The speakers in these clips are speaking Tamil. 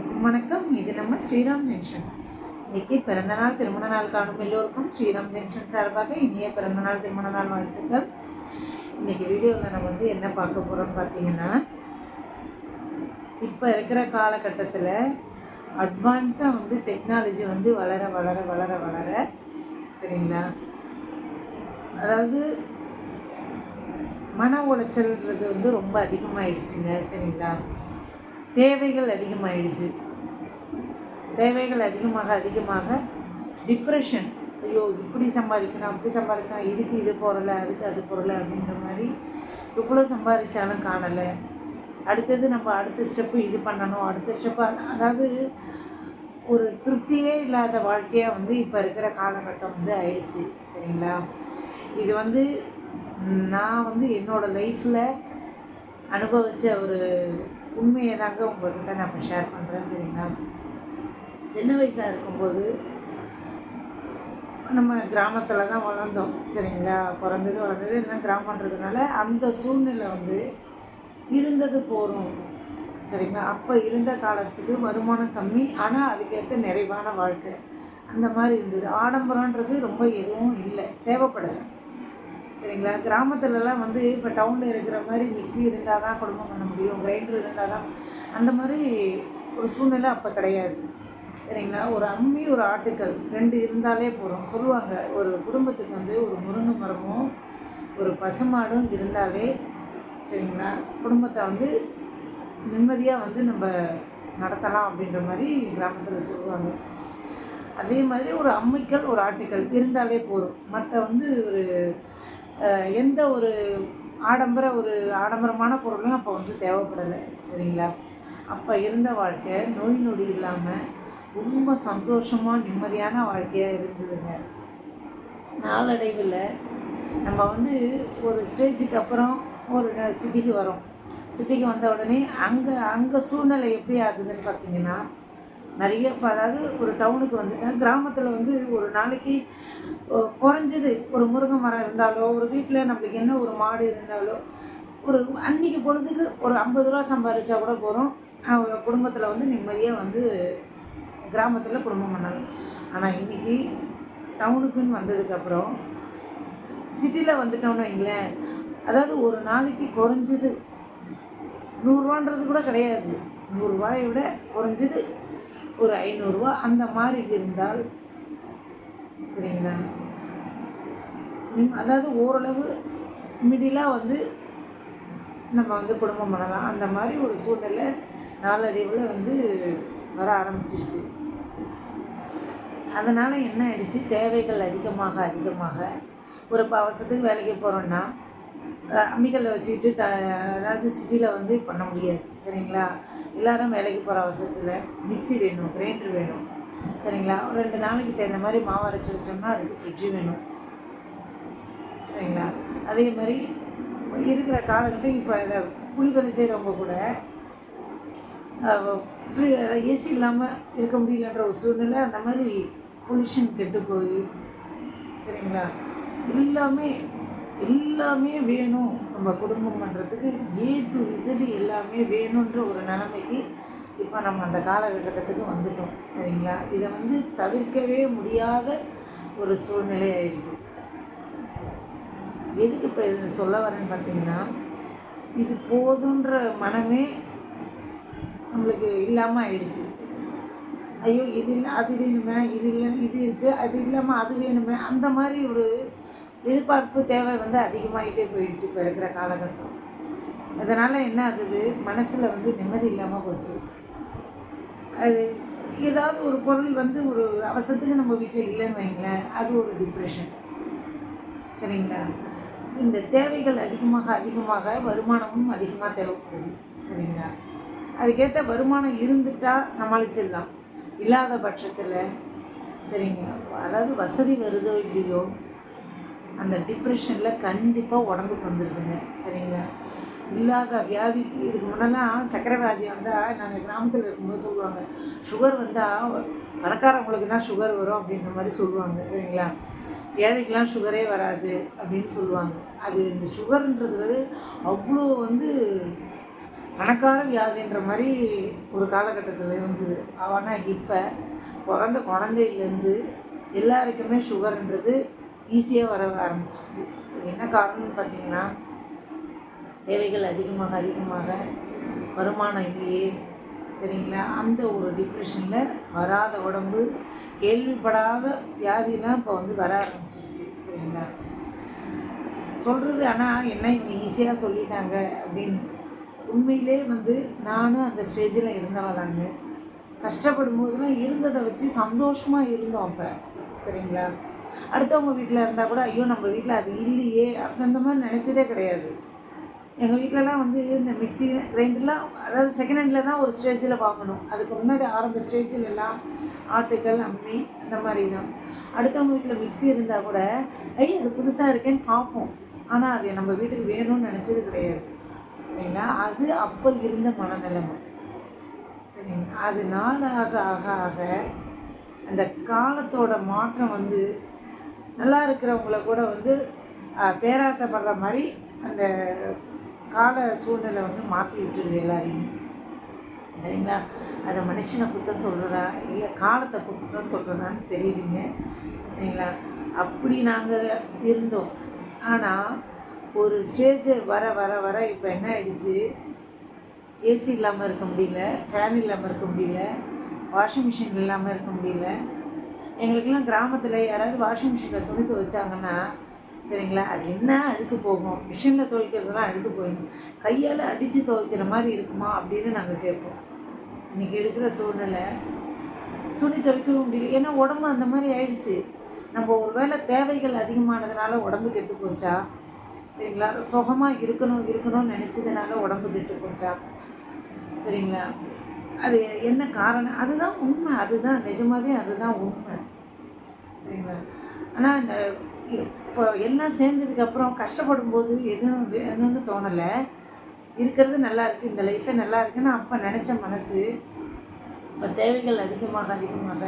எல்லோருக்கும் வணக்கம். இது நம்ம ஸ்ரீராம் ஜங்ஷன். இன்னைக்கு பிறந்தநாள் திருமண நாள் காணும் எல்லோருக்கும் ஸ்ரீராம் ஜங்ஷன் சார்பாக இனிய பிறந்தநாள் திருமண நாள் வாழ்த்துக்கள். இன்னைக்கு வீடியோவில் நம்ம வந்து என்ன பார்க்க போகிறோம்னு பார்த்தீங்கன்னா இப்போ இருக்கிற காலகட்டத்தில் அட்வான்ஸாக வந்து டெக்னாலஜி வந்து வளர வளர வளர வளர சரிங்களா? அதாவது மன உளைச்சல்ன்றது வந்து ரொம்ப அதிகமாகிடுச்சுங்க சரிங்களா? தேவைகள் அதிகமாகிடுச்சு தேவைகள் அதிகமாக அதிகமாக டிப்ரெஷன் ஐயோ இப்படி சம்பாதிக்கணும் அப்படி சம்பாதிக்கணும் இதுக்கு இது போடலை அதுக்கு அது போடலை அப்படின்ற மாதிரி எவ்வளோ சம்பாதிச்சாலும் காணலை. அடுத்தது நம்ம அடுத்த ஸ்டெப்பு இது பண்ணணும் அடுத்த ஸ்டெப்பு அதாவது ஒரு திருப்தியே இல்லாத வாழ்க்கையாக வந்து இப்போ இருக்கிற காலகட்டம் வந்து ஆயிடுச்சு சரிங்களா? இது வந்து நான் வந்து என்னோடய லைஃப்பில் அனுபவித்த ஒரு உண்மையை தாங்க உங்கள்கிட்ட நான் இப்போ ஷேர் பண்ணுறேன் சரிங்களா? சின்ன வயசாக இருக்கும்போது நம்ம கிராமத்தில் தான் வளர்ந்தோம் சரிங்களா? பிறந்தது வளர்ந்தது எல்லாம் கிராமன்றதுனால அந்த சூழ்நிலை வந்து இருந்தது போகிறோம் சரிங்களா? அப்போ இருந்த காலத்துக்கு வருமானம் கம்மி ஆனால் அதுக்கேற்ற நிறைவான வாழ்க்கை. அந்த மாதிரி இருந்தது. ஆடம்பரன்றது ரொம்ப எதுவும் இல்லை தேவைப்படலை. சரிங்களா? கிராமத்துலலாம் வந்து இப்போ டவுனில் இருக்கிற மாதிரி மிக்சி இருந்தால் தான் குடும்பம் பண்ண முடியும் கிரைண்டர் இருந்தால் தான் அந்த மாதிரி ஒரு சூழ்நிலை அப்போ கிடையாது. சரிங்களா? ஒரு அம்மி ஒரு ஆட்டுக்கல் ரெண்டு இருந்தாலே போதும். சொல்லுவாங்க ஒரு குடும்பத்துக்கு வந்து ஒரு முருங்கை மரமும் ஒரு பசுமாடும் இருந்தாலே சரிங்களா? குடும்பத்தை வந்து நிம்மதியாக வந்து நம்ம நடத்தலாம் அப்படின்ற மாதிரி கிராமத்தில் சொல்லுவாங்க. அதே மாதிரி ஒரு அம்மிக்கல் ஒரு ஆட்டுக்கல் இருந்தாலே போதும். மற்ற வந்து ஒரு எந்த ஒரு ஆடம்பர ஒரு ஆடம்பரமான பொருளும் அப்போ வந்து தேவைப்படலை சரிங்களா? அப்போ இருந்த வாழ்க்கை நோய் நொடி இல்லாமல் ரொம்ப சந்தோஷமாக நிம்மதியான வாழ்க்கையாக இருந்ததுங்க. நாளடைவில் நம்ம வந்து ஒரு ஸ்டேஜுக்கு அப்புறம் ஒரு சிட்டிக்கு வரோம். சிட்டிக்கு வந்த உடனே அங்கே அங்கே சூழ்நிலை எப்படி ஆகுதுன்னு பார்த்தீங்கன்னா நிறைய இப்போ அதாவது ஒரு டவுனுக்கு வந்துட்டேன் கிராமத்தில் வந்து ஒரு நாளைக்கு குறைஞ்சது ஒரு முருங்கை மரம் இருந்தாலோ ஒரு வீட்டில் நம்மளுக்கு என்ன ஒரு மாடு இருந்தாலோ ஒரு அன்றைக்கி பொழுதுக்கு ஒரு ஐம்பது ரூபா சம்பாதிச்சா கூட போகிறோம் குடும்பத்தில் வந்து நிம்மதியாக வந்து கிராமத்தில் குடும்பம் பண்ணாங்க ஆனால் இன்றைக்கி டவுனுக்குன்னு வந்ததுக்கப்புறம் சிட்டியில் வந்துட்டோம்னு வைங்களேன் அதாவது ஒரு நாளைக்கு குறைஞ்சது நூறுரூவான்றது கூட கிடையாது. நூறுரூவாயை விட குறைஞ்சது ஒரு ஐநூறுரூவா அந்த மாதிரி இருந்தால் சரிங்களா? அதாவது ஓரளவு மிடிலாக வந்து நம்ம வந்து குடும்பம் பண்ணலாம். அந்த மாதிரி ஒரு சூழ்நிலை நாளடைவில் வந்து வர ஆரம்பிச்சிருச்சு. அதனால் என்ன ஆயிடுச்சு? தேவைகள் அதிகமாக அதிகமாக. ஒரு இப்போ அவசரத்துக்கு வேலைக்கு போகிறோன்னா அம்மிக்கல்லை வச்சுக்கிட்டு ட அதாவது சிட்டியில் வந்து பண்ண முடியாது. சரிங்களா? எல்லோரும் வேலைக்கு போகிற அவசரத்தில் மிக்சி வேணும் கிரைண்டர் வேணும். சரிங்களா? ஒரு ரெண்டு நாளைக்கு சேர்ந்த மாதிரி மாவு அரைச்சி வச்சோம்னா அதுக்கு ஃப்ரிட்ஜு வேணும். சரிங்களா? அதே மாதிரி இருக்கிற காலகட்டம் இப்போ இதை குளிப்பணி செய்கிறவங்க கூட ஃப்ரீ ஏசி இல்லாமல் இருக்க முடியலன்ற ஒரு சூழ்நிலை அந்த மாதிரி பொல்யூஷன் கெட்டு போய் சரிங்களா? எல்லாமே எல்லாமே வேணும். நம்ம குடும்பம் பண்ணுறதுக்கு ஏ டு இசடி எல்லாமே வேணுன்ற ஒரு நிலைமைக்கு இப்போ நம்ம அந்த காலகட்டத்துக்கு வந்துட்டோம். சரிங்களா? இதை வந்து தவிர்க்கவே முடியாத ஒரு சூழ்நிலை ஆயிடுச்சு. எதுக்கு இப்போ இது சொல்ல வரேன்னு பார்த்தீங்கன்னா இது போதுன்ற மனமே நம்மளுக்கு இல்லாமல் ஆயிடுச்சு. ஐயோ இது இல்லை அது வேணுமே இது இல்லை இது இருக்குது அது இல்லாமல் அது வேணுமே அந்த மாதிரி ஒரு எதிர்பார்ப்பு தேவை வந்து அதிகமாகிட்டே போயிடுச்சு இப்போ இருக்கிற காலகட்டம். அதனால் என்ன ஆகுது? மனசில் வந்து நிம்மதி இல்லாமல் போச்சு. அது ஏதாவது ஒரு பொருள் வந்து ஒரு அவசரத்துக்கு நம்ம வீட்டில் இல்லைன்னு வைங்களேன் அது ஒரு டிப்ரெஷன் சரிங்களா? இந்த தேவைகள் அதிகமாக அதிகமாக வருமானமும் அதிகமாக தேவைப்படுது. சரிங்களா? அதுக்கேற்ற வருமானம் இருந்துட்டால் சமாளிச்சிடலாம். இல்லாத பட்சத்தில் சரிங்களா? அதாவது வசதி வருதோ இல்லையோ அந்த டிப்ரெஷனில் கண்டிப்பாக உடம்புக்கு வந்துடுதுங்க சரிங்களா? இல்லாத வியாதி இதுக்கு முன்னெல்லாம் சக்கரை வியாதி வந்தால் நாங்கள் கிராமத்தில் இருக்கும்போது சொல்லுவாங்க சுகர் வந்தால் பணக்காரவங்களுக்கு தான் சுகர் வரும் அப்படின்ற மாதிரி சொல்லுவாங்க சரிங்களா? ஏழைக்கெலாம் சுகரே வராது அப்படின்னு சொல்லுவாங்க. அது இந்த சுகர்ன்றது வந்து அவ்வளோ வந்து பணக்கார வியாதின்ற மாதிரி ஒரு காலகட்டத்தில் இருந்தது. ஆனால் இப்போ பிறந்த குழந்தையிலேருந்து எல்லாருக்குமே சுகர்ன்றது ஈஸியாக வர ஆரம்பிச்சிருச்சு. என்ன காரணம்னு பார்த்தீங்கன்னா தேவைகள் அதிகமாக அதிகமாக வருமானம் இல்லையே. சரிங்களா? அந்த ஒரு டிப்ரெஷனில் வராத உடம்பு கேள்விப்படாத வியாதிலாம் இப்போ வந்து வர ஆரம்பிச்சிருச்சு. சரிங்களா? சொல்கிறது ஆனால் என்ன இவங்க ஈஸியாக சொல்லிட்டாங்க அப்படின்னு. உண்மையிலே வந்து நானும் அந்த ஸ்டேஜில் இருந்தவளாங்க கஷ்டப்படும் போதெல்லாம் இருந்ததை வச்சு சந்தோஷமாக இருந்தோம் அப்போ. சரிங்களா? அடுத்தவங்க வீட்டில் இருந்தால் கூட ஐயோ நம்ம வீட்டில் அது இல்லையே அந்த மாதிரி நினச்சதே கிடையாது. எங்கள் வீட்டிலலாம் வந்து இந்த மிக்ஸி கிரைண்டர்லாம் அதாவது செகண்ட் ஹேண்டில் தான் ஒரு ஸ்டேஜில் வாங்கணும் அதுக்கு முன்னாடி ஆரம்ப ஸ்டேஜில் எல்லாம் ஆட்டுக்கல் அம்மி அந்த மாதிரி தான். அடுத்தவங்க வீட்டில் மிக்ஸி இருந்தால் கூட ஐய் அது புதுசாக இருக்கேன்னு பார்ப்போம். ஆனால் அது நம்ம வீட்டுக்கு வேணும்னு நினச்சது கிடையாது. சரிங்களா? அது அப்போ இருந்த மனநிலைமை. சரிங்களா? அது நாள் ஆக ஆக ஆக அந்த காலத்தோட மாற்றம் வந்து நல்லா இருக்கிறவங்கள கூட வந்து பேராசைப்படுற மாதிரி அந்த கால சூழ்நிலை வந்து மாற்றி விட்டுருது எல்லாரையும். சரிங்களா? அதை மனுஷனை குத்தம் சொல்கிறதா இல்லை காலத்தை குத்தம் சொல்கிறதான்னு தெரியலைங்க சரிங்களா? அப்படி நாங்கள் இருந்தோம். ஆனால் ஒரு ஸ்டேஜ் வர வர வர இப்போ என்ன ஆயிடுச்சு? ஏசி இல்லாமல் இருக்க முடியல ஃபேன் இல்லாமல் இருக்க முடியல வாஷிங் மிஷின் இல்லாமல் இருக்க முடியல. எங்களுக்கெல்லாம் கிராமத்தில் யாராவது வாஷிங் மிஷினில் துணி துவைச்சாங்கன்னா சரிங்களா? அது என்ன அழுக்கு போகும்? மிஷினில் துவைக்கிறதுலாம் அழுக்கு போயிடும். கையால் அடித்து துவைக்கிற மாதிரி இருக்குமா அப்படின்னு நாங்கள் கேட்போம். இன்றைக்கி இருக்கிற சூழ்நிலை துணி துவைக்கவும் முடியல. ஏன்னா உடம்பு அந்த மாதிரி ஆயிடுச்சு. நம்ம ஒரு வேளை தேவைகள் அதிகமானதுனால உடம்பு கெட்டு போச்சா? சரிங்களா? சுகமாக இருக்கணும் இருக்கணும்னு நினச்சதுனால உடம்பு கெட்டு போச்சா? சரிங்களா? அது என்ன காரணம்? அதுதான் உண்மை. அதுதான் நிஜமாவே அதுதான் உண்மை. ஆனால் இந்த இப்போ எல்லாம் சேர்ந்ததுக்கப்புறம் கஷ்டப்படும் போது எதுவும் வேணும்னு தோணலை. இருக்கிறது நல்லா இருக்குது இந்த லைஃபே நல்லா இருக்குன்னு அப்போ நினச்ச மனசு. இப்போ தேவைகள் அதிகமாக அதிகமாக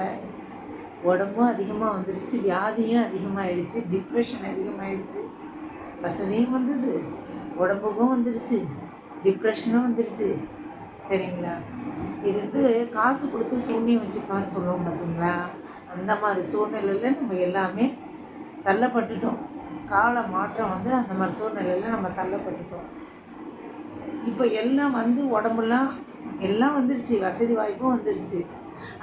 உடம்பும் அதிகமாக வந்துடுச்சு வியாதியும் அதிகமாகிடுச்சு டிப்ரெஷன் அதிகமாகிடுச்சு வசதியும் வந்தது உடம்புக்கும் வந்துடுச்சு டிப்ரெஷனும் வந்துடுச்சு சரிங்களா? இது வந்து காசு கொடுத்து சூன்யம் வச்சுப்பான்னு சொல்லுவோம் பார்த்தீங்களா அந்த மாதிரி சூழ்நிலையில் நம்ம எல்லாமே தள்ளப்பட்டுட்டோம். கால மாற்றம் வந்து அந்த மாதிரி சூழ்நிலையில் நம்ம தள்ளப்பட்டுட்டோம். இப்போ எல்லாம் வந்து உடம்புலாம் எல்லாம் வந்துடுச்சு வசதி வாய்ப்பும் வந்துடுச்சு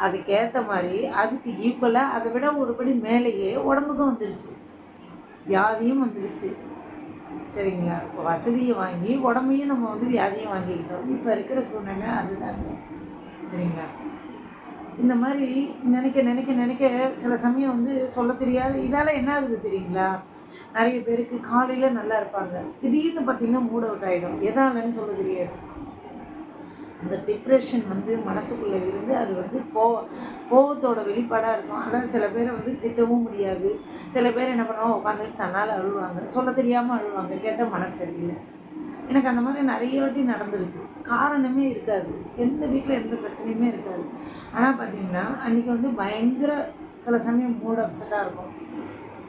அதுக்கேற்ற மாதிரி அதுக்கு ஈக்குவலாக அதை விட ஒருபடி மேலேயே உடம்புக்கும் வந்துடுச்சு வியாதியும் வந்துடுச்சு சரிங்களா? இப்போ வசதியை வாங்கி உடம்பையும் நம்ம வந்து வியாதியும் வாங்கிக்கிட்டோம். இப்போ இருக்கிற சூழ்நிலை அதுதாங்க. சரிங்களா? இந்த மாதிரி நினைக்க நினைக்க நினைக்க சில சமயம் வந்து சொல்ல தெரியாது. இதால் என்ன ஆகுது தெரியுங்களா? நிறைய பேருக்கு காலையில் நல்லா இருப்பாங்க. திடீர்னு பார்த்தீங்கன்னா மூட் அவுட் ஆகிடும் எதாலன்னு சொல்ல தெரியாது. அந்த டிப்ரெஷன் வந்து மனசுக்குள்ளே இருந்து அது வந்து கோ கோவத்தோட வெளிப்பாடாக இருக்கும். அதான் சில பேரை வந்து திட்டவும் முடியாது. சில பேர் என்ன பண்ணுவோம் உட்காந்துட்டு தன்னால் அழுவாங்க. சொல்ல தெரியாமல் அழுவாங்க. கேட்டால் மனசு சரியில்லை. எனக்கு அந்த மாதிரி நிறைய வாட்டி நடந்திருக்கு. காரணமே இருக்காது. எந்த வீட்டில் எந்த பிரச்சனையுமே இருக்காது. ஆனால் பார்த்தீங்கன்னா அன்றைக்கி வந்து பயங்கர சில சமயம் மூட் அப்செட்டாக இருக்கும்.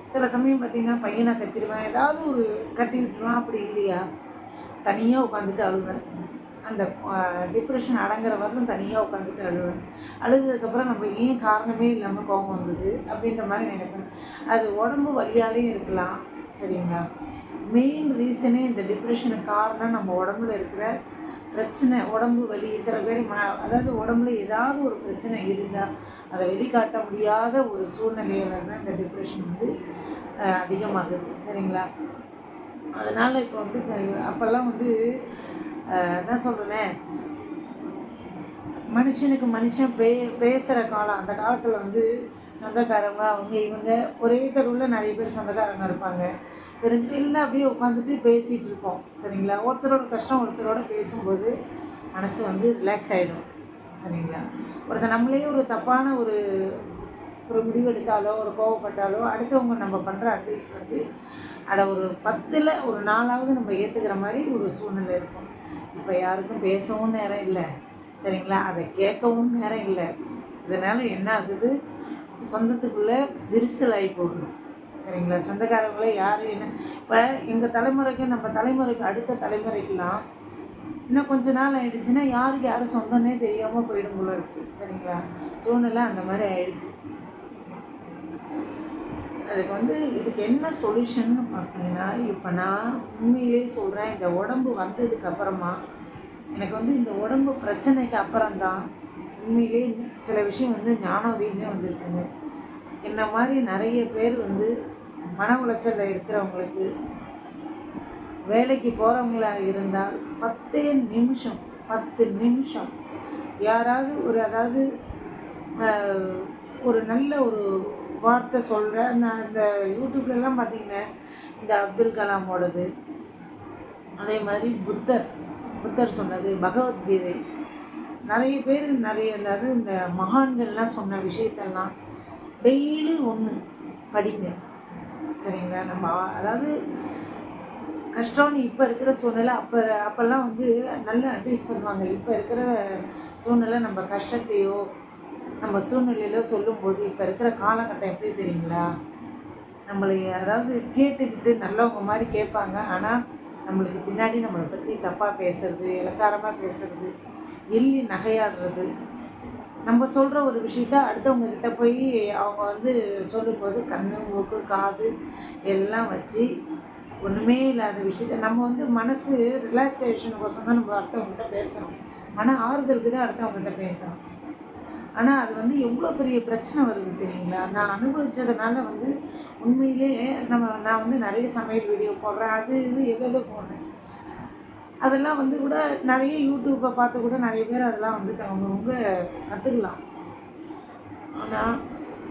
சில சமயம் பார்த்தீங்கன்னா பையனை கத்திடுவேன். ஏதாவது ஒரு கத்தி விட்டுருவான். அப்படி இல்லையா? தனியாக உட்காந்துட்டு அழுவேன். அந்த டிப்ரெஷன் அடங்குற வரலும் தனியாக உட்காந்துட்டு அழுவேன். அழுததுக்கப்புறம் நம்ம ஏன் காரணமே இல்லாமல் கோபம் வந்தது? அப்படின்ற மாதிரி நினைப்பேன். அது உடம்பு வலியாலேயும் இருக்கலாம். சரிங்களா? மெயின் ரீசனே இந்த டிப்ரெஷனுக்கு காரணம் நம்ம உடம்புல இருக்கிற பிரச்சனை உடம்பு வலி சில பேர் ம அதாவது உடம்புல ஏதாவது ஒரு பிரச்சனை இருந்தால் அதை வெளிக்காட்ட முடியாத ஒரு சூழ்நிலையில தான் இந்த டிப்ரெஷன் வந்து அதிகமாகுது. சரிங்களா? அதனால் இப்போ வந்து அப்போல்லாம் வந்து என்ன சொல்கிறேன் மனுஷனுக்கு மனுஷன் பே பேசுகிற காலம் அந்த காலத்தில் வந்து சொந்தக்காரங்க அவங்க இவங்க ஒரே தெருவில் நிறைய பேர் சொந்தக்காரங்க இருப்பாங்க. தெரிஞ்சு இல்லை அப்படியே உட்காந்துட்டு பேசிகிட்டு இருப்போம் சரிங்களா? ஒருத்தரோட கஷ்டம் ஒருத்தரோட பேசும்போது மனசு வந்து ரிலாக்ஸ் ஆகிடும் சரிங்களா? ஒருத்தர் நம்மளே ஒரு தப்பான ஒரு ஒரு முடிவெடுத்தாலோ ஒரு கோவப்பட்டாலோ அடுத்தவங்க நம்ம பண்ணுற அட்வைஸ் வந்து அட ஒரு பத்தில் ஒரு நாலாவது நம்ம ஏற்றுக்கிற மாதிரி ஒரு சூழ்நிலை இருக்கும். இப்போ யாருக்கும் பேசவும் நேரம் இல்லை சரிங்களா? அதை கேட்கவும் நேரம் இல்லை. இதனால் என்ன ஆகுது? சொந்தத்துக்குள்ளே விரிசல் ஆகி போகணும் சரிங்களா? சொந்தக்காரங்களே யார் என்ன? இப்போ எங்கள் தலைமுறைக்கு நம்ம தலைமுறைக்கு அடுத்த தலைமுறைக்கெல்லாம் இன்னும் கொஞ்ச நாள் ஆயிடுச்சுன்னா யாருக்கு யாரும் சொந்தம்னே தெரியாமல் போயிடும் போல இருக்குது சரிங்களா? சூழ்நிலை அந்த மாதிரி ஆயிடுச்சு. அதுக்கு வந்து இதுக்கு என்ன சொல்யூஷன் பார்த்தீங்கன்னா இப்போ நான் உண்மையிலே சொல்கிறேன் இந்த உடம்பு வந்ததுக்கு அப்புறமா எனக்கு வந்து இந்த உடம்பு பிரச்சனைக்கு அப்புறம்தான் உண்மையிலே சில விஷயம் வந்து ஞானோதயமே வந்திருக்குங்க. என்ன மாதிரி நிறைய பேர் வந்து மன உளைச்சலில் இருக்கிறவங்களுக்கு வேலைக்கு போகிறவங்களா இருந்தால் பத்தே நிமிஷம் பத்து நிமிஷம் யாராவது ஒரு அதாவது ஒரு நல்ல ஒரு வார்த்தை சொல்கிற அந்த அந்த யூடியூப்லலாம் பார்த்தீங்கன்னா இந்த அப்துல் கலாமோடது அதே மாதிரி புத்தர் புத்தர் சொன்னது பகவத்கீதை நிறைய பேர் நிறைய அதாவது இந்த மகான்கள்லாம் சொன்ன விஷயத்தெல்லாம் டெய்லி ஒன்று படிங்க. சரிங்களா? நம்ம அதாவது கஷ்டம்னு இப்போ இருக்கிற சூழ்நிலை அப்போ அப்போல்லாம் வந்து நல்ல அட்வைஸ் பண்ணுவாங்க. இப்போ இருக்கிற சூழ்நிலை நம்ம கஷ்டத்தையோ நம்ம சூழ்நிலையிலோ சொல்லும்போது இப்போ இருக்கிற காலகட்டம் எப்படி தெரியுங்களா? நம்மளை அதாவது கேட்டுக்கிட்டு நல்லவங்க மாதிரி கேட்பாங்க. ஆனால் நம்மளுக்கு பின்னாடி நம்மளை பற்றி தப்பாக பேசுறது இலக்காரமாக பேசுறது எள்ளி நகையாடுறது. நம்ம சொல்கிற ஒரு விஷயத்த அடுத்தவங்கக்கிட்ட போய் அவங்க வந்து சொல்லும்போது கண் மூக்கு காது எல்லாம் வச்சு ஒன்றுமே இல்லாத விஷயத்த நம்ம வந்து மனசு ரிலாக்ஸேஷனுக்கோசம் தான் நம்ம அடுத்தவங்ககிட்ட பேசுகிறோம் மன ஆறுதலுக்கு தான் அடுத்தவங்ககிட்ட பேசுகிறோம் ஆனால் அது வந்து எவ்வளோ பெரிய பிரச்சனை வருது தெரியுங்களா? நான் அனுபவித்ததுனால வந்து உண்மையிலே நம்ம நான் வந்து நிறைய சமையல் வீடியோ போடுறேன். அது இது எதோ போடுறேன். அதெல்லாம் வந்து கூட நிறைய யூடியூப்பை பார்த்து கூட நிறைய பேர் அதெல்லாம் வந்து அவங்கவுங்க கற்றுக்கலாம் ஆனால்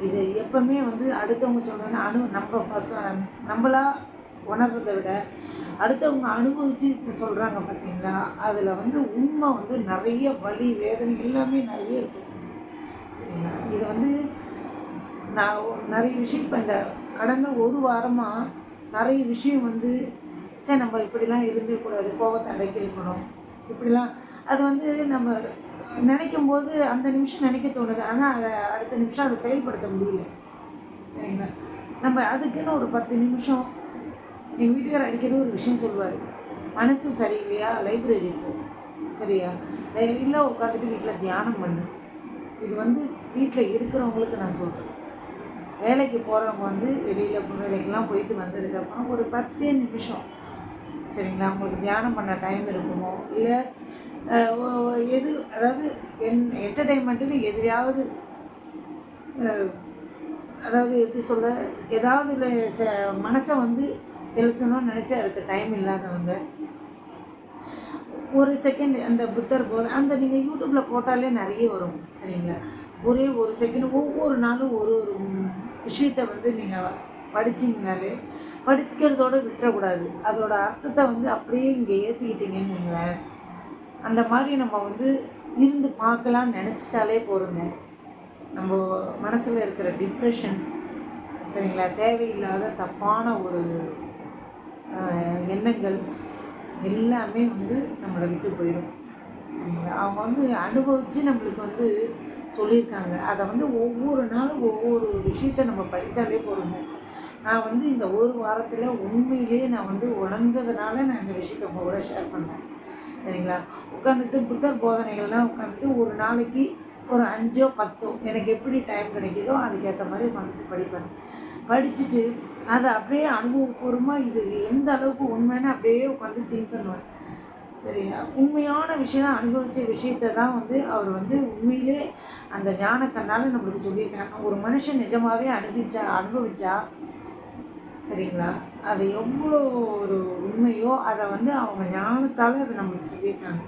இது எப்பவுமே வந்து அடுத்தவங்க சொல்கிறேன்னா அனு நம்ம பச நம்மளா உணர்றதை விட அடுத்தவங்க அனுபவித்து இப்போ சொல்கிறாங்க பார்த்தீங்களா அதில் வந்து உண்மை வந்து நிறைய வலி வேதனை எல்லாமே நிறைய இருக்கும். சரிங்களா? இது வந்து நான் நிறைய விஷயம் இப்போ இந்த கடந்த ஒரு வாரமாக நிறைய விஷயம் வந்து சே நம்ம இப்படிலாம் இருந்துக்கூடாது கோவத்தை அடக்கி இருக்கணும் இப்படிலாம் அது வந்து நம்ம நினைக்கும் போது அந்த நிமிஷம் நினைக்க தோணுது. ஆனால் அதை அடுத்த நிமிஷம் அதை செயல்படுத்த முடியல. சரிங்களா? நம்ம அதுக்குன்னு ஒரு பத்து நிமிஷம் எங்கள் வீட்டுக்கார அடிக்கடி ஒரு விஷயம் சொல்லுவார். மனசு சரியில்லையா? லைப்ரரி போ. சரியா? இல்லை உட்காந்துட்டு வீட்டில் தியானம் பண்ணு. இது வந்து வீட்டில் இருக்கிறவங்களுக்கு நான் சொல்கிறேன் வேலைக்கு போகிறவங்க வந்து வெளியில் வேலைக்கெல்லாம் போயிட்டு வந்ததுக்கப்புறம் ஒரு பத்தே நிமிஷம் சரிங்களா? உங்களுக்கு தியானம் பண்ண டைம் இருக்குமோ? இல்லை எது அதாவது என் என்டர்டெயின்மெண்ட்டுக்கு எதையாவது அதாவது எப்படி சொல்ல ஏதாவது இல்லை மனசை வந்து செலுத்தணும்னு நினச்சா அதுக்கு டைம் இல்லாதவங்க ஒரு செகண்ட் அந்த புத்தர் போத அந்த நீங்கள் யூடியூப்பில் போட்டாலே நிறைய வரும் சரிங்களா? ஒரே ஒரு செகண்ட் ஒவ்வொரு நாளும் ஒரு ஒரு விஷயத்தை வந்து நீங்கள் படிச்சிங்கனாலே படிச்சுக்கிறதோட விட்டுறக்கூடாது. அதோட அர்த்தத்தை வந்து அப்படியே இங்கே ஏற்றிக்கிட்டீங்கன்னு வைங்களேன். அந்த மாதிரி நம்ம வந்து இருந்து பார்க்கலாம்னு நினச்சிட்டாலே போகிறோங்க நம்ம மனசில் இருக்கிற டிப்ரெஷன் சரிங்களா? தேவையில்லாத தப்பான ஒரு எண்ணங்கள் எல்லாமே வந்து நம்மளை விட்டு போயிடும் சரிங்களா? அவங்க வந்து அனுபவித்து நம்மளுக்கு வந்து சொல்லியிருக்காங்க. அதை வந்து ஒவ்வொரு நாளும் ஒவ்வொரு விஷயத்த நம்ம படித்தாலே போதுங்க. நான் வந்து இந்த ஒரு வாரத்தில் உண்மையிலேயே நான் வந்து உணர்ந்ததுனால நான் இந்த விஷயத்தை உங்கள் கூட ஷேர் பண்ணேன் சரிங்களா? உட்காந்துட்டு புத்தர் போதனைகள்லாம் உட்காந்துட்டு ஒரு நாளைக்கு ஒரு அஞ்சோ பத்தோ எனக்கு எப்படி டைம் கிடைக்குதோ அதுக்கேற்ற மாதிரி வந்துட்டு படிப்பேன். படிச்சுட்டு அதை அப்படியே அனுபவபூர்வமாக இது எந்த அளவுக்கு உண்மைன்னு அப்படியே உட்காந்து திங்க் பண்ணுவேன். சரியா? உண்மையான விஷயம் அனுபவித்த விஷயத்தை தான் வந்து அவர் வந்து உண்மையிலே அந்த ஞான கண்ணால் நம்மளுக்கு சொல்லியிருக்காங்க. ஒரு மனுஷன் நிஜமாகவே அனுபவிச்சா அனுபவிச்சா சரிங்களா? அது எவ்வளோ ஒரு உண்மையோ அதை வந்து அவங்க ஞானத்தால் அதை நம்மளுக்கு சொல்லியிருக்காங்க.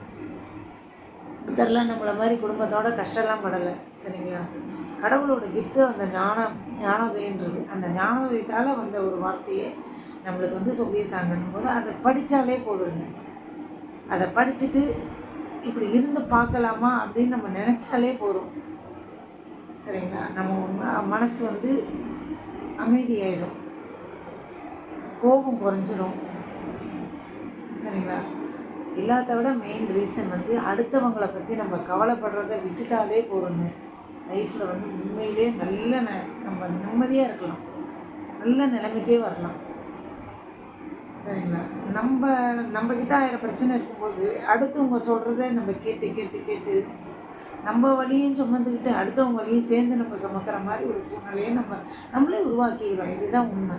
புத்தர்லாம் நம்மளை மாதிரி குடும்பத்தோட கஷ்டம்லாம் படலை சரிங்களா? கடவுளோட கிஃப்ட்டு அந்த ஞானம் ஞானோதயன்றது அந்த ஞானோதயத்தால் வந்த ஒரு வார்த்தையை நம்மளுக்கு வந்து சொல்லியிருக்காங்கன்னும் போது அதை படித்தாலே போதுங்க. அதை படிச்சுட்டு இப்படி இருந்து பார்க்கலாமா அப்படின்னு நம்ம நினச்சாலே போதும். சரிங்களா? நம்ம மனசு வந்து அமைதியாயிடும். கோபம் குறைஞ்சிரும். சரிங்களா? இல்லாத விட மெயின் ரீசன் வந்து அடுத்தவங்களை பற்றி நம்ம கவலைப்படுறத விட்டுட்டாலே போதுங்க. லைஃப்பில் வந்து உண்மையிலே நல்ல ந நம்ம நிம்மதியாக இருக்கலாம். நல்ல நிலைமைக்கே வரலாம். சரிங்களா? நம்ம நம்மக்கிட்ட ஆயிரம் பிரச்சனை இருக்கும்போது அடுத்தவங்க சொல்கிறத நம்ம கேட்டு கேட்டு கேட்டு நம்ம வழியும் சுமந்துக்கிட்டு அடுத்தவங்க வழியும் சேர்ந்து நம்ம சுமக்கிற மாதிரி ஒரு சூழ்நிலையை நம்ம நம்மளே உருவாக்கிக்கிறோம். இதுதான் உண்மை.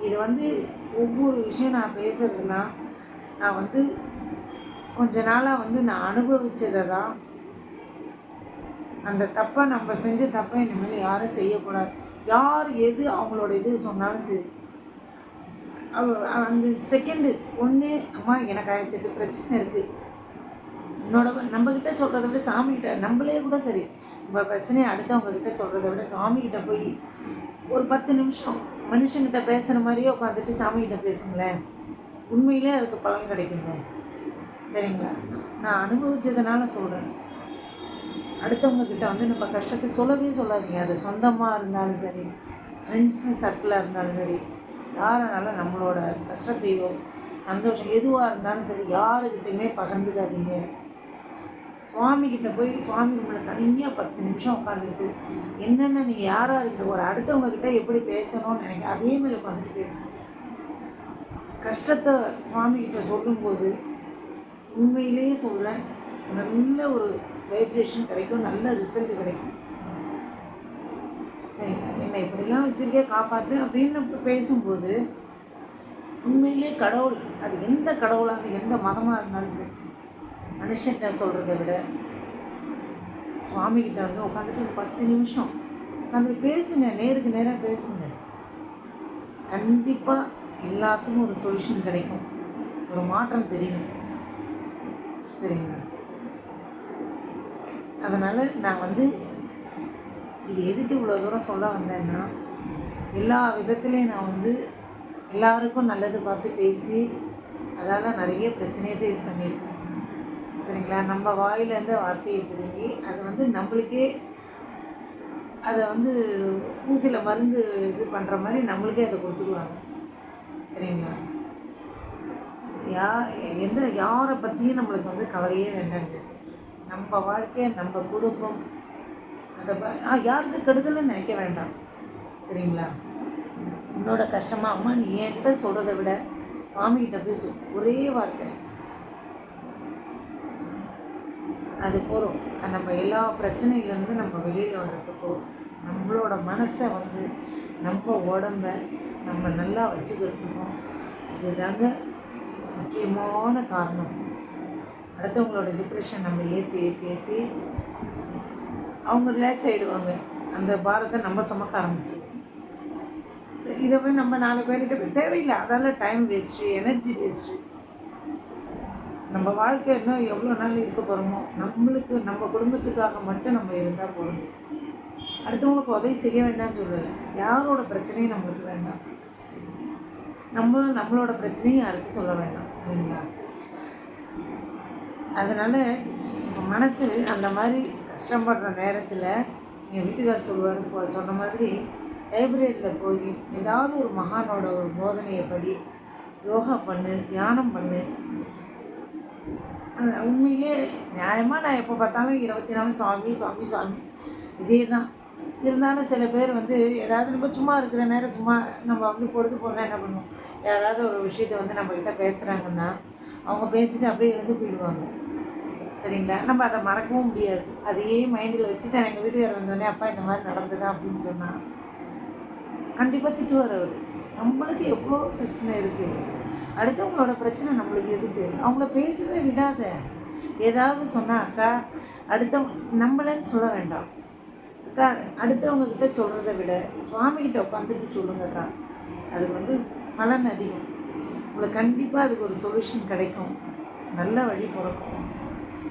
இது வந்து ஒவ்வொரு விஷயம் நான் பேசுறதுனா நான் வந்து கொஞ்ச நாளாக வந்து நான் அனுபவித்ததை தான் அந்த தப்பை நம்ம செஞ்ச தப்பை இனிமேல் யாரும் செய்யக்கூடாது. யார் எது அவங்களோட இது சொன்னாலும் சரி. அவ- அந்த செகண்டு ஒன்று அம்மா எனக்கு ஆயிரத்தெட்டு பிரச்சனை இருக்குது என்னோட நம்மக்கிட்ட சொல்கிறத விட சாமிக்கிட்ட நம்மளே கூட சரி. நம்ம பிரச்சனையை அடுத்தவங்கக்கிட்ட சொல்கிறத விட சாமிக்கிட்ட போய் ஒரு பத்து நிமிஷம் மனுஷங்கிட்ட பேசுகிற மாதிரியே உட்காந்துட்டு சாமிக்கிட்ட பேசுங்களேன். உண்மையிலே அதுக்கு பலன் கிடைக்குங்க. சரிங்களா? நான் அனுபவிச்சதுனால சொல்கிறேன் அடுத்தவங்க கிட்ட வந்து நம்ம கஷ்டத்தை சொல்லவே சொல்லாதீங்க. அது சொந்தமாக இருந்தாலும் சரி ஃப்ரெண்ட்ஸு சர்க்கிளாக இருந்தாலும் சரி யாரானாலும் நம்மளோட கஷ்டத்தையோ சந்தோஷம் எதுவாக இருந்தாலும் சரி யாருக்கிட்டையுமே பகிர்ந்துக்காதீங்க. சுவாமிகிட்ட போய் சுவாமி நம்மளை தனியாக பத்து நிமிஷம் உட்காந்துக்கிட்டு என்னென்ன நீங்கள் யாராக இருக்கிற ஒரு அடுத்தவங்கக்கிட்ட எப்படி பேசணும்னு நினைக்க அதே மாதிரி உட்காந்துட்டு பேசணும் கஷ்டத்தை சுவாமிக்கிட்ட சொல்லும்போது உண்மையிலேயே சொல்கிறேன் நல்ல ஒரு வைப்ரேஷன் கிடைக்கும் நல்ல ரிசல்ட் கிடைக்கும். என்னை இப்படிலாம் வச்சுருக்கே காப்பாற்று அப்படின்னு பேசும்போது உண்மையிலே கடவுள் அது எந்த கடவுளாக இருந்தாலும் எந்த மதமாக இருந்தாலும் சரி மனுஷன்கிட்ட சொல்கிறத விட சுவாமிகிட்ட வந்து உட்காந்துட்டு ஒரு பத்து நிமிஷம் உட்காந்து பேசுங்க நேருக்கு நேராக பேசுங்க. கண்டிப்பாக எல்லாத்துக்கும் ஒரு சொல்யூஷன் கிடைக்கும். ஒரு மாற்றம் தெரியும். சரிங்களா? அதனால் நான் வந்து இது எதுக்கு இவ்வளோ தூரம் சொல்ல வந்தேன்னா எல்லா விதத்துலேயும் நான் வந்து எல்லாருக்கும் நல்லது பார்த்து பேசி அதால் நிறைய பிரச்சனையை ஃபேஸ் பண்ணியிருக்கேன். சரிங்களா நம்ம வாயிலேருந்து வார்த்தையை பிடுங்கி அதை வந்து நம்மளுக்கே அதை வந்து ஊசியில் மருந்து இது பண்ணுற மாதிரி நம்மளுக்கே அதை கொடுத்துருவாங்க. சரிங்களா? யா எந்த யாரை பற்றியும் நம்மளுக்கு வந்து கவலையே வேண்டாங்க. நம்ம வாழ்க்கை நம்ம குடும்பம் அதை ப ஆ, யாருக்கு கெடுதலும் நினைக்க வேண்டாம். சரிங்களா? உன்னோட கஷ்டமாக அம்மா நீ என்கிட்ட சொல்கிறத விட சுவாமிகிட்ட போய் சொல். ஒரே வார்த்தை. அது போகிறோம் நம்ம எல்லா பிரச்சனையிலேருந்து நம்ம வெளியில் வர்றதுக்கோ நம்மளோட மனசை வந்து நம்ம உடம்ப நம்ம நல்லா வச்சுக்கிறதுக்கும் இதுதாங்க முக்கியமான காரணம். அடுத்தவங்களோட டிப்ரெஷன் நம்ம ஏற்றி ஏற்றி ஏற்றி அவங்க ரிலாக்ஸ் ஆகிடுவாங்க அந்த பாரத்தை நம்ம சுமக்க ஆரம்பிச்சிடுவோம் இதை போய் நம்ம நாலு பேர்கிட்ட போய் தேவையில்லை அதால் டைம் வேஸ்ட்டு எனர்ஜி வேஸ்ட்டு நம்ம வாழ்க்கை இன்னும் எவ்வளோ நாள் இருக்க போகிறோமோ நம்மளுக்கு நம்ம குடும்பத்துக்காக மட்டும் நம்ம இருந்தால் போதும். அடுத்தவங்களுக்கு உதவி செய்ய வேண்டாம்னு சொல்லலை யாரோட பிரச்சனையும் நம்மளுக்கு வேண்டாம். நம்ம நம்மளோட பிரச்சனையும் யாருக்கும் சொல்ல வேண்டாம். சரிங்களா? அதனால் இப்போ மனசு அந்த மாதிரி கஷ்டப்படுற நேரத்தில் என் வீட்டுக்கார் சொல்லுவார் இப்போ சொன்ன மாதிரி லைப்ரரியில் போய் ஏதாவது ஒரு மகானோட ஒரு போதனையை படி யோகா பண்ணு தியானம் பண்ணு உண்மையிலே நியாயமாக நான் எப்போ பார்த்தாலும் இருபத்தி நாலு சுவாமி சுவாமி சுவாமி. இதே தான் இருந்தாலும் சில பேர் வந்து ஏதாவது நம்ம சும்மா இருக்கிற நேரம் சும்மா நம்ம வந்து பொழுது போனால் என்ன பண்ணுவோம்? யாராவது ஒரு விஷயத்தை வந்து நம்மக்கிட்ட பேசுகிறாங்கன்னா அவங்க பேசிட்டு அப்படியே எழுந்து போயிடுவாங்க. சரிங்களா? நம்ம அதை மறக்கவும் முடியாது. அதையே மைண்டில் வச்சுட்டு எங்கள் வீட்டுக்காரர் வந்தோடனே அப்பா இந்த மாதிரி நடந்ததா? அப்படின்னு சொன்னால் கண்டிப்பாக திட்டுவார் அவர். நம்மளுக்கு எவ்வளோ பிரச்சனை இருக்குது அடுத்தவங்களோட பிரச்சனை நம்மளுக்கு எதுக்கு? அவங்கள பேசவே விடாத. ஏதாவது சொன்னால் அக்கா அடுத்தவங்க நம்மளேன்னு சொல்ல வேண்டாம். அக்கா அடுத்தவங்க கிட்ட சொல்கிறத விட சுவாமிகிட்ட உட்காந்துட்டு சொல்லுங்கக்கா. அது வந்து பலன் அதிகம். உங்களுக்கு கண்டிப்பாக அதுக்கு ஒரு சொல்யூஷன் கிடைக்கும். நல்ல வழி பிறக்கும்.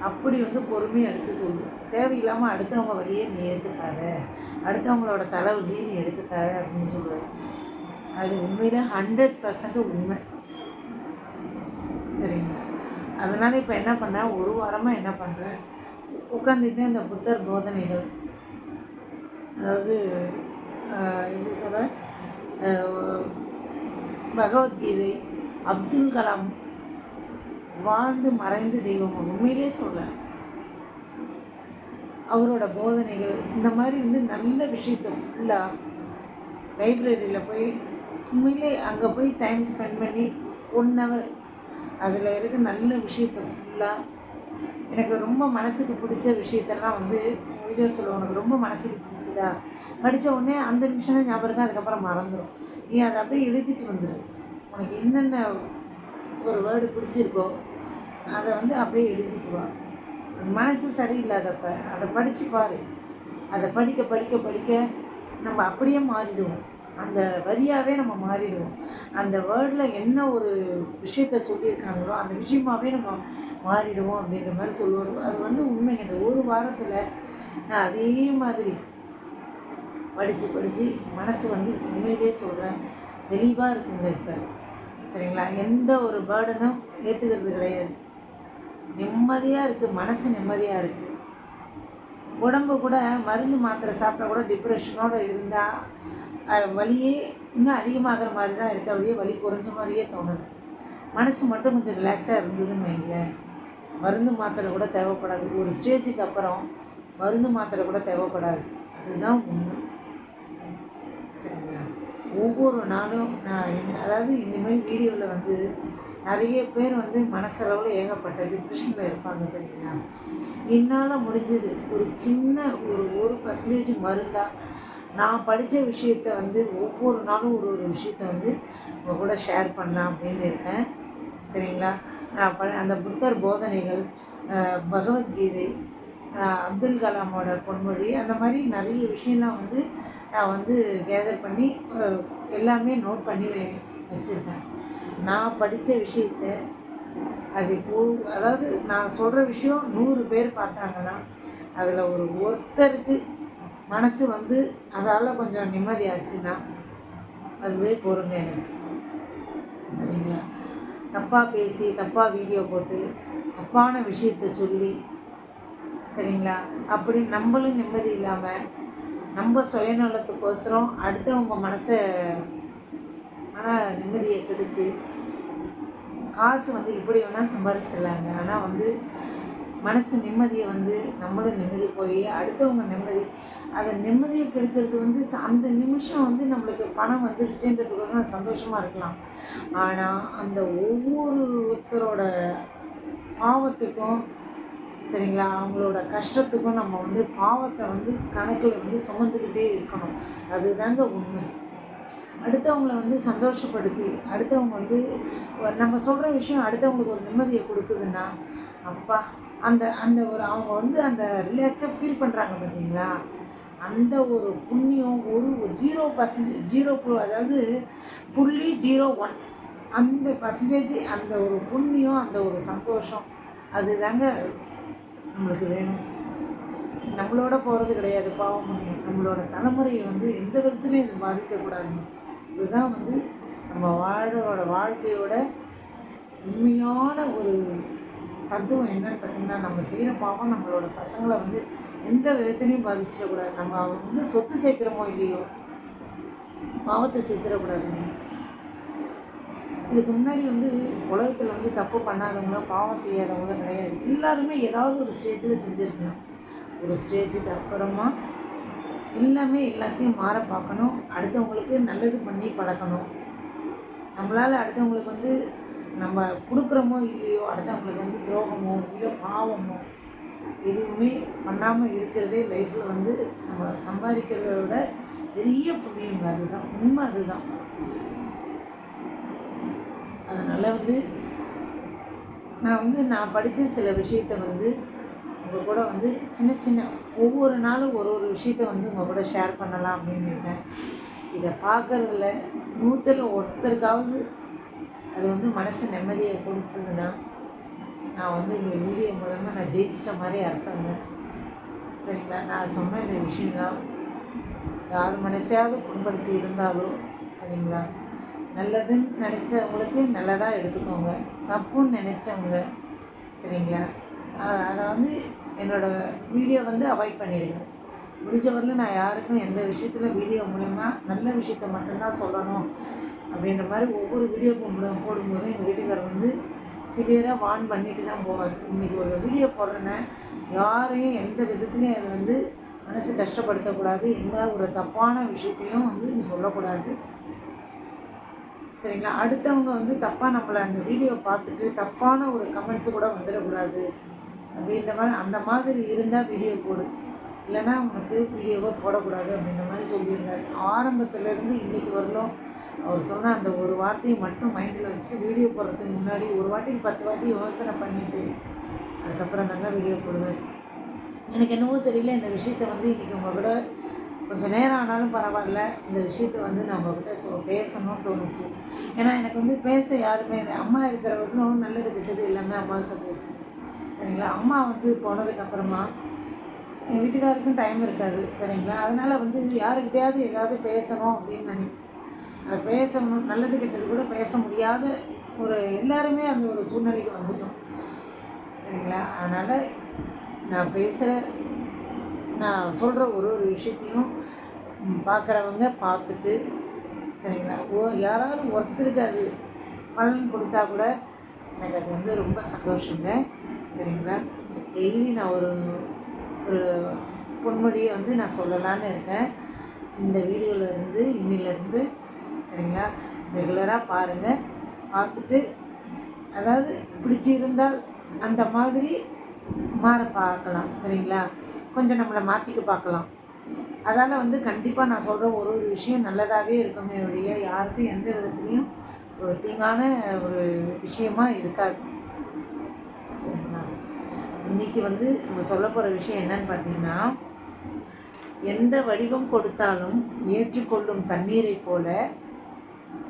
அப்படி வந்து பொறுமையாக எடுத்து சொல்லு. தேவையில்லாமல் அடுத்தவங்க வழியே நீ எடுத்துக்காத. அடுத்தவங்களோட தலைவலியை நீ எடுத்துக்காத அப்படின்னு சொல்லுவேன் அது உண்மையில் ஹண்ட்ரட் பர்சன்ட் உண்மை. சரிங்களா அதனால் இப்போ என்ன பண்ணேன் ஒரு வாரமாக என்ன பண்ணுறேன் உட்காந்துட்டு இந்த புத்தர் போதனைகள். அதாவது எப்படி சொல்ல? பகவத்கீதை அப்துல் கலாம் வாழ்ந்து மறைந்து தெய்வம். உண்மையிலே சொல்கிறேன் அவரோட போதனைகள் இந்த மாதிரி வந்து நல்ல விஷயத்தை ஃபுல்லாக லைப்ரரியில் போய் உண்மையிலே அங்கே போய் டைம் ஸ்பெண்ட் பண்ணி ஒன் ஹவர் அதில் இருக்க நல்ல விஷயத்தை ஃபுல்லாக எனக்கு ரொம்ப மனசுக்கு பிடிச்ச விஷயத்தெல்லாம் வந்து வீடியோ சொல்லுவோம் உனக்கு ரொம்ப மனசுக்கு பிடிச்சதா? படித்த உடனே அந்த நிமிஷம் தான் ஞாபகம் இருக்கும் அதுக்கப்புறம் மறந்துடும் நீ அதை அப்படியே எழுதிட்டு வந்துடு உனக்கு என்னென்ன ஒரு வேர்டு பிடிச்சிருக்கோ அதை வந்து அப்படியே எழுதிட்டு வா. மனசு சரியில்லாதப்ப அதை படித்து பாரு. அதை படிக்க படிக்க படிக்க நம்ம அப்படியே மாறிடுவோம். அந்த வரியாகவே நம்ம மாறிடுவோம். அந்த வேர்டில் என்ன ஒரு விஷயத்த சொல்லியிருக்காங்களோ அந்த விஷயமாகவே நம்ம மாறிடுவோம் அப்படின்ற மாதிரி சொல்லுவார் அது வந்து உண்மைங்க. இந்த ஒரு வாரத்தில் நான் அதே மாதிரி படித்து படித்து மனசு வந்து உண்மையிலே சொல்கிறேன் தெளிவாக இருக்குங்க இப்போ. சரிங்களா? எந்த ஒரு பேர்டனும் ஏற்றுக்கிறது கிடையாது. நிம்மதியாக இருக்குது மனசு நிம்மதியாக இருக்குது உடம்பு கூட மருந்து மாத்திரை சாப்பிட்டா கூட டிப்ரெஷனோடு இருந்தால் வலியே இன்னும் அதிகமாகிற மாதிரி தான் இருக்க. அப்படியே வலி குறைஞ்ச மாதிரியே தோணுது. மனசு மட்டும் கொஞ்சம் ரிலாக்ஸாக இருந்ததுன்னு வைங்களேன். மருந்து மாத்திரை கூட தேவைப்படாது. ஒரு ஸ்டேஜுக்கு அப்புறம் மருந்து மாத்திரை கூட தேவைப்படாது. அதுதான் உண்மை சரிங்களா? ஒவ்வொரு நாளும் நான் அதாவது இனிமேல் வீடியோவில் வந்து நிறைய பேர் வந்து மனசளவில் ஏகப்பட்ட டிப்ரெஷனில் இருப்பாங்க சரிங்களா? என்னால் முடிஞ்சது ஒரு சின்ன ஒரு ஒரு பர்சன்டேஜ் மருந்தாக நான் படித்த விஷயத்த வந்து ஒவ்வொரு நாளும் ஒரு ஒரு விஷயத்த வந்து உங்கள் கூட ஷேர் பண்ணலாம் அப்படின்னு இருக்கேன். சரிங்களா? நான் ப அந்த புத்தர் போதனைகள் பகவத்கீதை அப்துல் கலாமோட பொன்மொழி அந்த மாதிரி நிறைய விஷயம்லாம் வந்து நான் வந்து கேதர் பண்ணி எல்லாமே நோட் பண்ணி வச்சுருக்கேன். நான் படித்த விஷயத்த அது அதாவது நான் சொல்கிற விஷயம் நூறு பேர் பார்த்தாங்கன்னா அதில் ஒரு ஒருத்தருக்கு மனசு வந்து அதால் கொஞ்சம் நிம்மதியாச்சுன்னா அதுவே பொறுங்க எனக்கு சரிங்களா? தப்பாக பேசி தப்பாக வீடியோ போட்டு தப்பான விஷயத்தை சொல்லி சரிங்களா? அப்படி நம்மளும் நிம்மதி இல்லாமல் நம்ம சுயநலத்துக்கோசரம் அடுத்தவங்க மனசை மன நிம்மதியை கெடுத்து காசு வந்து இப்படி வேணால் சம்பாதிச்சிடலாங்க ஆனால் வந்து மனசு நிம்மதியை வந்து நம்மளும் நிம்மதி போய் அடுத்தவங்க நிம்மதி அதை நிம்மதியை கெடுக்கிறது வந்து அந்த நிமிஷம் வந்து நம்மளுக்கு பணம் வந்துருச்சுன்றதுக்கோசரம் சந்தோஷமாக இருக்கலாம். ஆனால் அந்த ஒவ்வொருத்தரோட பாவத்துக்கும் சரிங்களா அவங்களோட கஷ்டத்துக்கும் நம்ம வந்து பாவத்தை வந்து கணக்கில் வந்து சுமந்துக்கிட்டே இருக்கணும். அதுதாங்க உண்மை. அடுத்தவங்களை வந்து சந்தோஷப்படுத்தி அடுத்தவங்க வந்து நம்ம சொல்கிற விஷயம் அடுத்தவங்களுக்கு ஒரு நிம்மதியை கொடுக்குதுன்னா அப்பா அந்த அந்த ஒரு அவங்க வந்து அந்த ரிலாக்ஸாக ஃபீல் பண்ணுறாங்க பார்த்தீங்களா அந்த ஒரு புண்ணியம் ஒரு ஜீரோ பர்சன்டேஜ் ஜீரோ அதாவது புள்ளி ஜீரோ ஒன் அந்த பர்சன்டேஜ் அந்த ஒரு புண்ணியம் அந்த ஒரு சந்தோஷம் அது தாங்க நம்மளுக்கு வேணும். நம்மளோட போகிறது கிடையாது பாவம் புண்ணியம். நம்மளோட தலைமுறையை வந்து எந்த விதத்துலையும் இது பாதிக்கக்கூடாதுங்க. இதுதான் வந்து நம்ம வாழோட வாழ்க்கையோட உண்மையான ஒரு தத்துவம் என்னன்னு பார்த்தீங்கன்னா நம்ம செய்கிற பாவம் நம்மளோட பசங்களை வந்து எந்த விதத்துலையும் பாதிச்சிடக்கூடாது. நம்ம வந்து சொத்து சேர்க்குறோமோ இல்லையோ பாவத்தை சேர்த்துடக்கூடாதுங்க. இதுக்கு முன்னாடி வந்து உலகத்தில் வந்து தப்பு பண்ணாதவங்களோ பாவம் செய்யாதவங்களோ கிடையாது. எல்லாருமே ஏதாவது ஒரு ஸ்டேஜில் செஞ்சுருக்கணும். ஒரு ஸ்டேஜுக்கு அப்புறமா எல்லாமே எல்லாத்தையும் மாற பார்க்கணும். அடுத்தவங்களுக்கு நல்லது பண்ணி பழக்கணும் நம்மளால் அடுத்தவங்களுக்கு வந்து நம்ம கொடுக்குறோமோ இல்லையோ அடுத்தவங்களுக்கு வந்து துரோகமோ இல்லை பாவமோ எதுவுமே பண்ணாமல் இருக்கிறதே லைஃப்பில் வந்து நம்ம சம்பாதிக்கிறத விட பெரிய புண்ணியம் அதுதான் உண்மை அதுதான். அதனால் வந்து நான் வந்து நான் படித்த சில விஷயத்த வந்து உங்கள் கூட வந்து சின்ன சின்ன ஒவ்வொரு நாளும் ஒரு ஒரு விஷயத்த வந்து உங்கள் கூட ஷேர் பண்ணலாம் அப்படின்னு இருக்கேன். இதை பார்க்குறதுல நூற்றில் ஒருத்தருக்காவது அது வந்து மனசு நிம்மதியை கொடுத்ததுன்னா நான் வந்து இந்த வீடியோ மூலமாக நான் ஜெயிச்சிட்ட மாதிரி அர்த்தங்க. சரிங்களா? நான் சொன்ன இந்த விஷயம்லாம் யார் மனசையாவது புண்படுத்தி இருந்தாலும் சரிங்களா? நல்லதுன்னு நினச்சவங்களுக்கு நல்லதாக எடுத்துக்கோங்க. தப்புன்னு நினச்சவங்க சரிங்களா? அதை வந்து என்னோடய வீடியோ வந்து அவாய்ட் பண்ணிவிடுங்க முடிஞ்சவரையிலும் நான் யாருக்கும் எந்த விஷயத்தில் வீடியோ மூலயமா நல்ல விஷயத்த மட்டும்தான் சொல்லணும். அப்படின்ற மாதிரி ஒவ்வொரு வீடியோ போடும் போடும்போது எங்கள் வீட்டுக்காரர் வந்து சிவியராக வான் பண்ணிட்டு தான் போவார். இன்றைக்கி ஒரு வீடியோ போடுறேன்னா யாரையும் எந்த விதத்துலையும் அதை வந்து மனசு கஷ்டப்படுத்தக்கூடாது. எந்த ஒரு தப்பான விஷயத்தையும் வந்து நீ சொல்லக்கூடாது. சரிங்களா? அடுத்தவங்க வந்து தப்பாக நம்மளை அந்த வீடியோ பார்த்துட்டு தப்பான ஒரு கமெண்ட்ஸு கூட வந்துடக்கூடாது. அப்படின்ற மாதிரி அந்த மாதிரி இருந்தால் வீடியோ போடு. இல்லைன்னா உனக்கு வீடியோவை போடக்கூடாது அப்படின்ற மாதிரி சொல்லியிருந்தார். ஆரம்பத்துலேருந்து இன்றைக்கி வரலும் அவர் சொன்ன அந்த ஒரு வார்த்தையை மட்டும் மைண்டில் வச்சுட்டு வீடியோ போடுறதுக்கு முன்னாடி ஒரு வாட்டி பத்து வாட்டி யோசனை பண்ணிவிட்டு அதுக்கப்புறம் தாங்க வீடியோ போடுவேன். எனக்கு என்னவோ தெரியல இந்த விஷயத்த வந்து இன்றைக்கி உங்கள் கூட கொஞ்சம் நேரம் ஆனாலும் பரவாயில்ல. இந்த விஷயத்த வந்து நான் உங்ககிட்ட சொ பேசணும்னு தோணுச்சு. ஏன்னா எனக்கு வந்து பேச யாருமே இல்லை. அம்மா இருக்கிற வரைக்கும் நல்லது கெட்டது எல்லாமே அம்மாவுக்கு பேசுவேன். சரிங்களா? அம்மா வந்து போனதுக்கப்புறமா எங்கள் வீட்டுக்காருக்கும் டைம் இருக்காது. சரிங்களா? அதனால் வந்து யாருக்கிட்டையாவது ஏதாவது பேசணும் அப்படின்னு நினைக்கிறேன் அதை பேசணும் நல்லது கெட்டது கூட பேச முடியாத ஒரு எல்லாருமே அந்த ஒரு சூழ்நிலைக்கு வந்துட்டோம். சரிங்களா? அதனால் நான் பேசுகிற நான் சொல்கிற ஒரு ஒரு விஷயத்தையும் பார்க்குறவங்க பார்த்துட்டு சரிங்களா? ஓ யாராவது ஒருத்தருக்கு அது பலன் கொடுத்தா கூட எனக்கு அது வந்து ரொம்ப சந்தோஷங்க. சரிங்களா? டெய்லி நான் ஒரு ஒரு பொன்மொழியை வந்து நான் சொல்லலான்னு இருக்கேன். இந்த வீடியோவிலேருந்து இன்னிலேருந்து சரிங்களா ரெகுலராக பாருங்கள் பார்த்துட்டு அதாவது பிடிச்சிருந்தால் அந்த மாதிரி மாற பார்க்கலாம் சரிங்களா? கொஞ்சம் நம்மளை மாற்றிக்க பார்க்கலாம். அதால் வந்து கண்டிப்பாக நான் சொல்கிற ஒரு ஒரு விஷயம் நல்லதாகவே இருக்குமே ஒழிய யாருக்கும் எந்த விதத்துலேயும் ஒரு தீங்கான ஒரு விஷயமா இருக்காது. சரிங்களா? இன்றைக்கி வந்து நம்ம சொல்ல போகிற விஷயம் என்னன்னு பார்த்தீங்கன்னா எந்த வடிவம் கொடுத்தாலும் ஏற்றுக்கொள்ளும் தண்ணீரை போல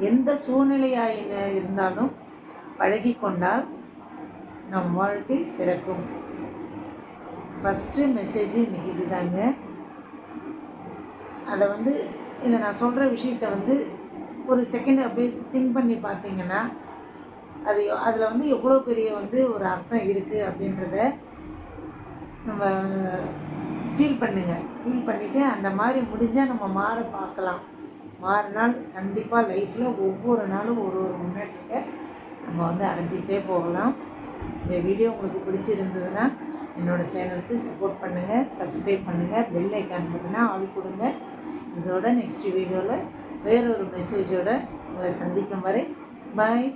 எந்த சூழ்நிலையாக இருந்தாலும் பழகி கொண்டால் நம் வாழ்க்கை சிறக்கும். ஃபஸ்ட்டு மெசேஜ் இன்றைக்கி இதுதாங்க. அதை வந்து இதை நான் சொல்கிற விஷயத்த வந்து ஒரு செகண்ட் அப்படியே திங்க் பண்ணி பார்த்தீங்கன்னா அது அதில் வந்து எவ்வளோ பெரிய வந்து ஒரு அர்த்தம் இருக்குது அப்படின்றத நம்ம ஃபீல் பண்ணுங்கள் ஃபீல் பண்ணிவிட்டு அந்த மாதிரி முடிஞ்சால் நம்ம மாற பார்க்கலாம். மாறினால் கண்டிப்பாக லைஃப்பில் ஒவ்வொரு நாளும் ஒரு ஒரு முன்னேற்றத்தை நம்ம வந்து அடைஞ்சிக்கிட்டே போகலாம். இந்த வீடியோ உங்களுக்கு பிடிச்சிருந்ததுன்னா என்னோடய சேனலுக்கு சப்போர்ட் பண்ணுங்கள் சப்ஸ்கிரைப் பண்ணுங்கள் பெல் ஐக்கான் பட்டனா ஆள் கொடுங்க. இதோட நெக்ஸ்ட் வீடியோவில் வேறொரு மெசேஜோடு உங்களை சந்திக்கும் வரை பாய்